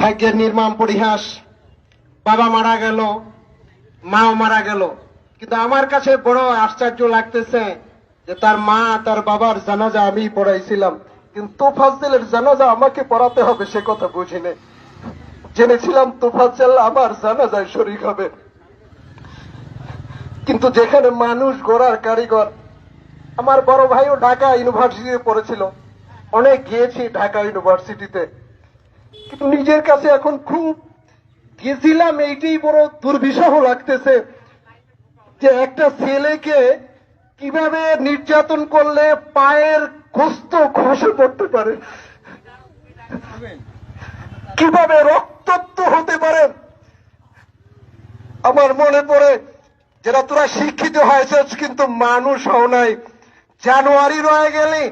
ভাগ্যের নির্মাণ পরিহাস। বাবা মারা গেল, মাও মারা গেল। কিন্তু আমার কাছে বড় আশ্চর্য লাগতেছে যে তার মা, তার বাবার জানাজা আমি পড়াইছিলাম। কিন্তু তোফাজ্জেলের জানাজা আমাকে পড়াতে হবে, সে কথা বুঝিনি। জেনেছিলাম তোফাজ্জেল আমার জানাজায় শরিক হবে। কিন্তু যেখানে মানুষ গড়ার কারিগর, আমার বড় ভাইও ঢাকা ইউনিভার্সিটিতে পড়েছিল। অনেক গিয়েছি ঢাকা ইউনিভার্সিটিতে। কিন্তু নিজের কাছে এখন খুব গেছিলাম, এইটাই বড় দুর্বিষহ লাগতেছে যে একটা ছেলেকে কীভাবে নির্যাতন করলে পায়ের গোস্ত খসে পড়তে পারে? কীভাবে রক্তাক্ত হতে পারে? আমার মনে পড়ে যেটা তোরা শিক্ষিত হয়েছে কিন্তু মানুষ হও নাই, জানুয়ারি রয়ে গেলে।